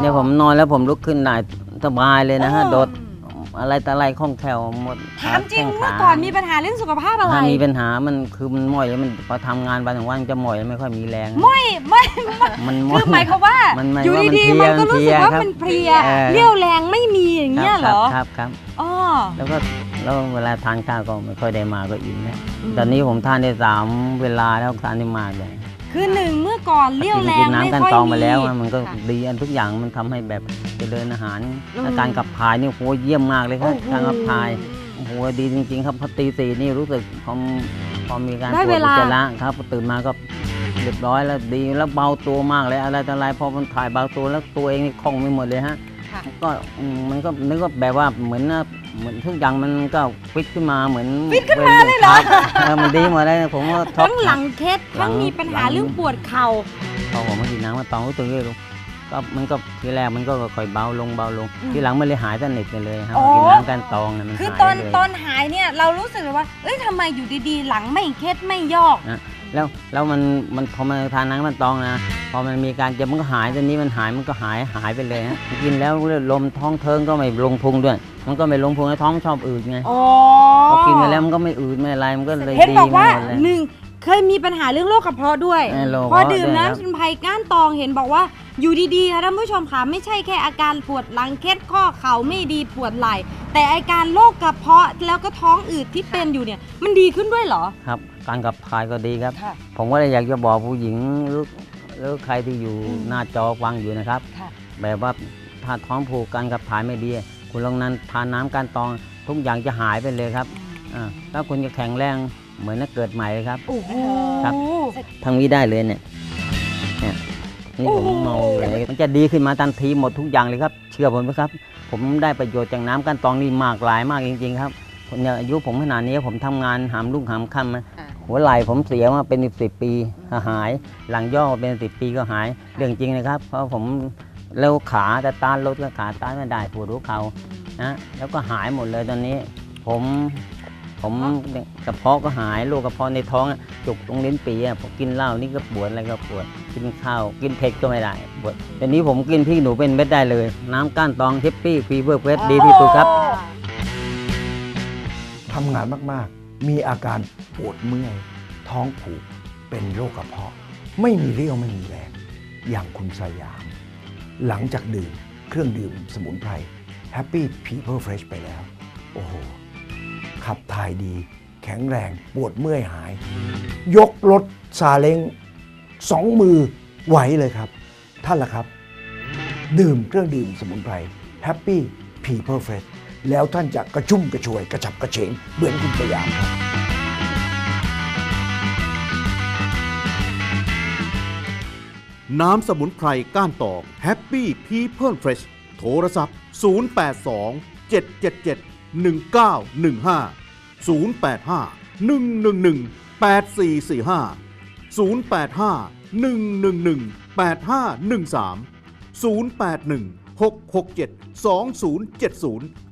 เนี่ยผมนอนแล้วผมลุกขึ้นได้สบายเลยนะฮะเออโดดอะไรแต่อะไรคล่องแคล่วหมดถามจริงแข้เมื่อขาก่อนมีปัญหาเรื่องสุขภาพอะไรถ้ามีปัญหามันคือมันม่อยมันพอทำงานไปถึงวันจะม่อยไม่ค่อยมีแรงไม่ไม่ไม่มันม่คือหมายความว่ามันหมายอยู่ว่ามันดีเพลีๆยมันก็รู้สึกว่ามันเพลียเออเรี่ยวแรงไม่มีอย่างเงี้ยเหรอครับครับอ๋อแล้วก็แล้วเวลาทานข้าวก็ไม่ค่อยได้มาก็อิ่มนะอืมตอนนี้ผมทานได้สามเวลาแล้วทานได้มากเลย คือหนึ่งเมื่อก่อนเรี่ยวแรกิงนไม่น้ำกันค่อยตองมีมาแล้วอะมันก็ค่ะ ดีอันทุกอย่างมันทำให้แบบเจริญอาหารอืมอาการขับถ่ายนี่โหเยี่ยมมากเลยครับโอ้โหการขับถ่ายโอ้โหดีจริง ๆ ครับพอตีสี่นี่รู้สึกพอพอมีการได้ปวเวดลา อุจจาระครับพอตื่นมาก็เรียบร้อยแล้วดีแล้วเบาตัวมากเลยอะไรต่ออะไรพอมันถ่ายเบาตัวแล้วตัวเองนี่คล่องไม่หมดเลยฮะ ค่ะ ก็อืมมันก็นึกว่าแบบว่าเหมือนนะเหมือนทุกอย่างมันก็ฟิตขึ้นมาเหมือนฟิตขึ้นมาเลยเหรอมันดีหมดเลยผมก็ท็อปทั้งหลังเคสหลัทั้งงมีปัญหาหลัง เรื่องปวดเข่า พอผมมากินน้ำมาตองก็ตื่นเลยลูกก็มันก็ทีแรกมันก็ค่อยเบาลงเบาลง อืมทีหลังมันเลยหายสนิทไปเลยครับอ๋อ กินน้ำกันตองเนี่ยมันคือหายตอนเลยตอนหายเนี่ยเรารู้สึกเลยว่า เอ้ยทำไมอยู่ดีๆ หลังไม่เคสไม่ยอก แล้วแล้วมันมันพอมาทานน้ำกันตองนะพ อมันมีการเจ็บมันก็หายตอนนี้มันหายมันก็หายหายไปเลยฮะกินแล้วลมท้องเทิงก็ไม่ลงพุงด้วย มันก็ไม่ลงพุงแล้วท้องชอบอืดไงอ๋อพอกินไปแล้วมันก็ไม่อืดไม่อะไรมันก็เลยเห็นดีบอกว่าไปหมดเลย หนึ่งเคยมีปัญหาเรื่องโรคกระเพาะด้วย เออโรคกระพอเพาะดื่มด้วยครับ น้ำสมุนไพรก้านตองเห็นบอกว่าอยู่ดีๆค่ะท่านผู้ชมค่ะไม่ใช่แค่อาการปวดหลังเคล็ดข้อเข่าไม่ดีปวดไหล่แต่อาการโรคกระเพาะแล้วก็ท้องอืดที่เป็นอยู่เนี่ยมันดีขึ้นด้วยเหรอ ครับ การขับถ่ายก็ดีครับ ค่ะ ผมก็เลยอยากจะบอกผู้หญิงหรือ หรือใครที่อยู่อืมหน้าจอฟังอยู่นะครับ ค่ะ แบบว่าถ้าท้องผูกการขับถ่ายไม่ดี คุณลองนั้นทานน้ำการตองทุกอย่างจะหายไปเลยครับอ่าแล้วคุณจะแข็งแรงเหมือนนักเกิดใหม่เลยครับ โอ้โห ครับ ทางนี้ได้เลยเนี่ยเนี่ยนี่ผมโอ้โหเมาเลยมันจะดีขึ้นมาทันทีหมดทุกอย่างเลยครับ เชื่อผมไหมครับ ผมได้ประโยชน์จากน้ำการตองนี่มากหลายมากจริง ๆ ครับผมเนี่ยอายุผมขนาดนี้ผมทำงานหามลูกหามค่ำนะ หัวไหล่ผมเสียมาเป็นสิบปีหาย หลังย่อเป็นสิบปีก็หาย เรื่องจริงนะครับ เพราะผมแล้วขาจะต้านรถก็ขาต้านไม่ได้ปวดหัวเขานะแล้วก็หายหมดเลยตอนนี้ ผมผมกระเพาะก็หายโรคกระเพาะในท้องจุกตรงลิ้นปีอะผมกินเหล้านี่ก็ปวดอะไรก็ปวดกินข้าวกินเผ็ดก็ไม่ได้ปวดตอนนี้ผมกินพริกหนูเป็นเม็ดได้เลย น้ำก้านตองเทปปี้ฟีเวอร์เฟสดีที่สุดครับทำงานมากๆ มีอาการปวดเมื่อย ท้องผูกเป็นโรคกระเพาะ ไม่มีเรี่ยวไม่มีแรงอย่างคุณสยาม หลังจากดื่มเครื่องดื่มสมุนไพร Happy People Fresh ไปแล้ว โอ้โห ขับถ่ายดี แข็งแรงปวดเมื่อยหาย ยกรถซาเล้งสองมือไหวเลยครับ ท่านล่ะครับ ดื่มเครื่องดื่มสมุนไพร Happy People Fresh แล้วท่านจะกระชุ่มกระชวยกระฉับกระเฉงเหมือนคุณสยามครับน้ำสมุนไพรก้านตอง Happy People Fresh โทรศัพท์ 082 777 1915 085 111 8445 085 111 8513 081 667 2070